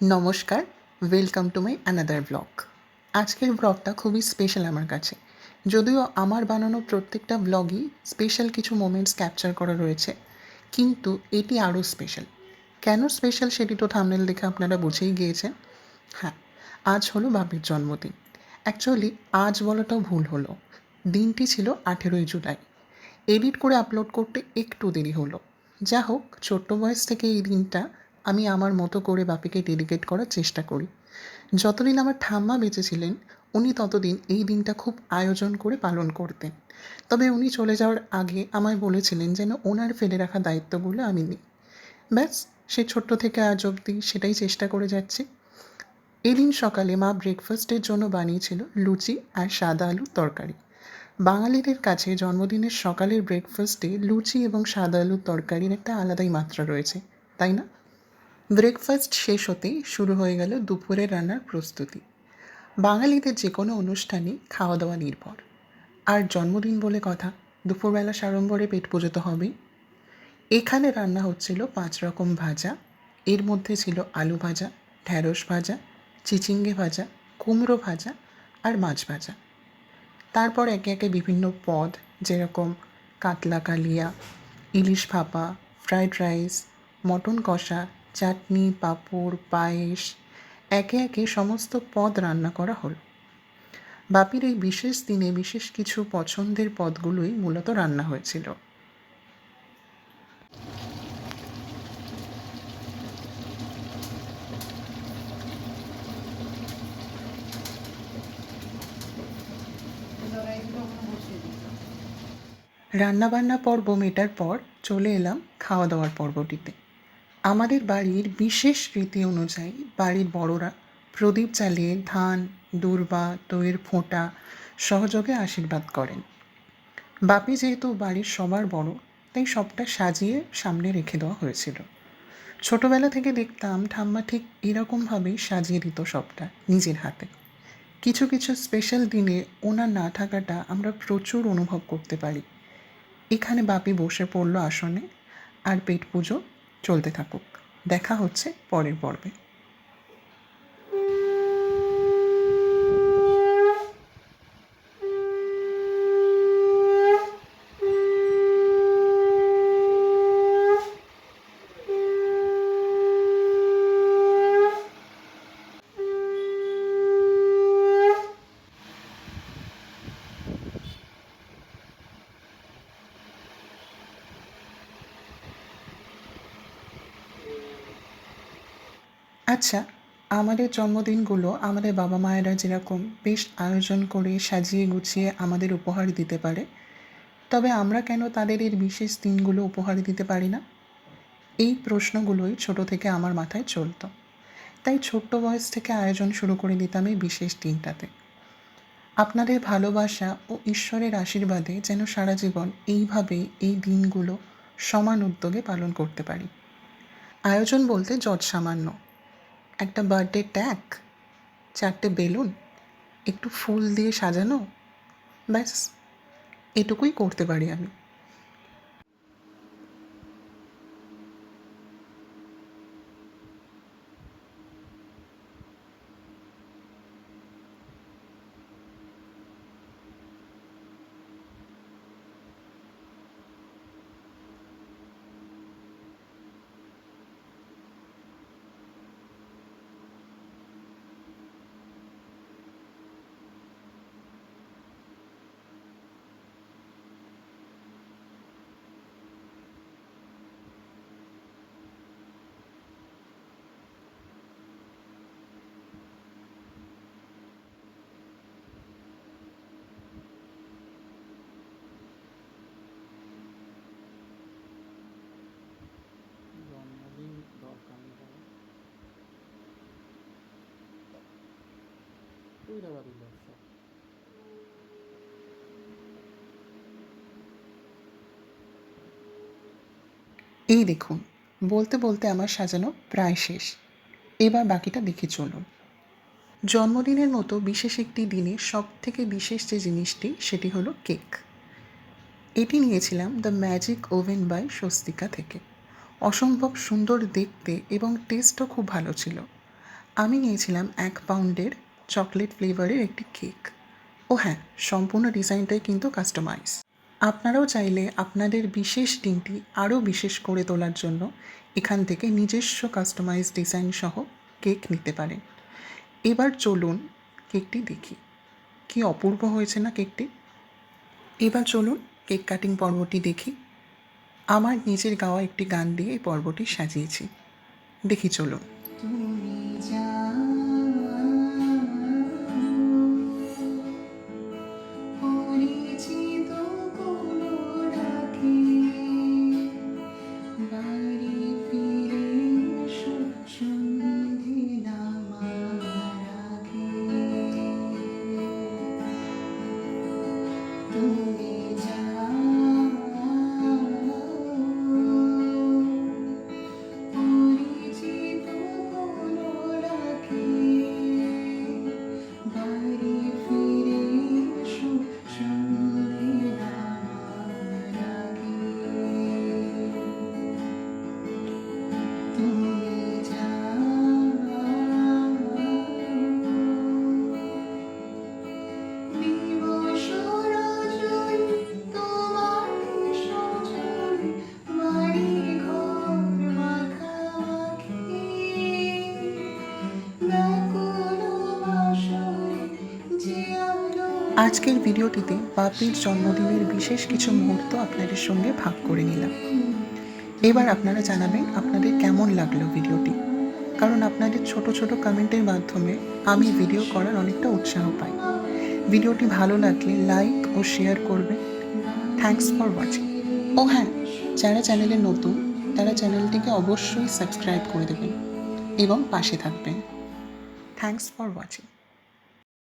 নমস্কার welcome to my another blog আজকের ব্লগটা খুবই স্পেশাল আমার কাছে। যদিও আমার বানানো প্রত্যেকটা ব্লগই স্পেশাল কিছু মোমেন্টস ক্যাপচার করা রয়েছে, কিন্তু এটি আরও স্পেশাল কেন স্পেশাল সেটি তো থামনেল দেখে আপনারা বুঝেই গিয়েছেন। হ্যাঁ আজ হলো বাপির জন্মদিন। অ্যাকচুয়ালি আজ বলাটাও ভুল হলো। দিনটি ছিল আঠেরোই জুলাই। এডিট করে আপলোড করতে একটু দেরি হলো। যা হোক ছোট্ট বয়স থেকে এই দিনটা আমি আমার মতো করে বাপিকে ডেডিকেট করার চেষ্টা করি। যতদিন আমার ঠাম্মা বেঁচে ছিলেন, উনি ততদিন এই দিনটা খুব আয়োজন করে পালন করতেন। তবে উনি চলে যাওয়ার আগে আমায় বলেছিলেন যেন ওনার ফেলে রাখা দায়িত্বগুলো আমি নিই। ব্যাস, সে ছোট্ট থেকে আজ অবধি সেটাই চেষ্টা করে যাচ্ছি। এদিন সকালে মা ব্রেকফাস্টের জন্য বানিয়েছিল লুচি আর সাদা আলুর তরকারি। বাঙালিদের কাছে জন্মদিনের সকালের ব্রেকফাস্টে লুচি এবং সাদা আলুর তরকারির একটা আলাদাই মাত্রা রয়েছে, তাই না? ব্রেকফাস্ট শেষ হতেই শুরু হয়ে গেল দুপুরের রান্নার প্রস্তুতি। বাঙালিদের যে কোনো অনুষ্ঠানই খাওয়া দাওয়া নির্ভর। আর জন্মদিন বলে কথা, দুপুরবেলা সাড়ম্বরে পেট পুজো তো হবেই। এখানে রান্না হচ্ছিল পাঁচ রকম ভাজা, এর মধ্যে ছিল আলু ভাজা ঢ্যাঁড়স ভাজা, চিচিঙ্গে ভাজা, কুমড়ো ভাজা আর মাছ ভাজা। তারপর একে একে বিভিন্ন পদ, যেরকম কাতলা কালিয়া, ইলিশ ভাপা, ফ্রাইড রাইস, মটন কষা চাটনি, পাঁপড়, পায়েস, একে একে সমস্ত পদ রান্না করা হলো। বাপির এই বিশেষ দিনে বিশেষ কিছু পছন্দের পদগুলোই মূলত রান্না হয়েছিল। রান্নাবান্না পর্ব মেটার পর চলে এলাম খাওয়া দাওয়ার পর্বটিতে। আমাদের বাড়ির বিশেষ রীতি অনুযায়ী বাড়ির বড়রা প্রদীপ জ্বালিয়ে ধান, দূর্বা, দইয়ের ফোঁটা সহযোগে আশীর্বাদ করেন। বাপি যেহেতু বাড়ির সবার বড়, তাই সবটা সাজিয়ে সামনে রেখে দেওয়া হয়েছিল। ছোটবেলা থেকে দেখতাম ঠাম্মা ঠিক এরকমভাবেই সাজিয়ে দিত সবটা নিজের হাতে। কিছু কিছু স্পেশাল দিনে ওনার না থাকাটা আমরা প্রচুর অনুভব করতে পারি। এখানে বাপি বসে পড়ল আসনে আর পেট পুজো চলতে থাকুক। দেখা হচ্ছে পরের পর্বে। আচ্ছা আমাদের জন্মদিনগুলো আমাদের বাবা মায়েরা যেরকম বেশ আয়োজন করে সাজিয়ে গুছিয়ে আমাদের উপহার দিতে পারে, তবে আমরা কেন তাদের এর বিশেষ দিনগুলো উপহার দিতে পারি না? এই প্রশ্নগুলোই ছোট থেকে আমার মাথায় চলতো। তাই ছোট্ট বয়স থেকে আয়োজন শুরু করে দিতাম এই বিশেষ দিনটাতে। আপনাদের ভালোবাসা ও ঈশ্বরের আশীর্বাদে যেন সারা জীবন এইভাবে এই দিনগুলো সমান উদ্যোগে পালন করতে পারি। আয়োজন বলতে যৎ সামান্য একটা বার্থডে ট্যাক চারটে বেলুন একটু ফুল দিয়ে সাজানো ব্যাস এটুকুই করতে পারি আমি জন্মদিন দরকার নেই বাবা কইরা ব্যবসা এই দেখুন, বলতে বলতে আমার সাজানো প্রায় শেষ। এবার বাকিটা দেখে চলুন। জন্মদিনের মতো বিশেষ একটি দিনে সব থেকে বিশেষ যে জিনিসটি, সেটি হলো কেক। এটি নিয়েছিলাম the magic oven by Swastika থেকে। অসম্ভব সুন্দর দেখতে এবং টেস্টও খুব ভালো ছিল। আমি নিয়েছিলাম এক পাউন্ডের চকলেট ফ্লেভারের একটি কেক। ও হ্যাঁ সম্পূর্ণ ডিজাইনটাই কিন্তু কাস্টমাইজ। আপনারাও চাইলে আপনাদের বিশেষ দিনটি আরও বিশেষ করে তোলার জন্য এখান থেকে নিজস্ব কাস্টমাইজ ডিজাইন সহ কেক নিতে পারেন। এবার চলুন কেকটি দেখি। কি অপূর্ব হয়েছে না কেকটি? এবার চলুন কেক কাটিং পর্বটি দেখি। আমার নিজের গাওয়া একটি গান দিয়ে এই পর্বটি সাজিয়েছি। দেখি চলুন। আজকের ভিডিওটিতে বাপির জন্মদিনের বিশেষ কিছু মুহূর্ত আপনাদের সঙ্গে ভাগ করে নিলাম। এবার আপনারা জানাবেন আপনাদের কেমন লাগল ভিডিওটি। কারণ আপনাদের ছোট ছোট কমেন্টের মাধ্যমে আমি ভিডিও করার অনেকটা উৎসাহ পাই। ভিডিওটি ভালো লাগলে লাইক ও শেয়ার করবেন। থ্যাঙ্কস ফর ওয়াচিং ও হ্যাঁ যারা চ্যানেলে নতুন, তারা চ্যানেলটিকে অবশ্যই সাবস্ক্রাইব করে দেবেন এবং পাশে থাকবেন। Thanks for watching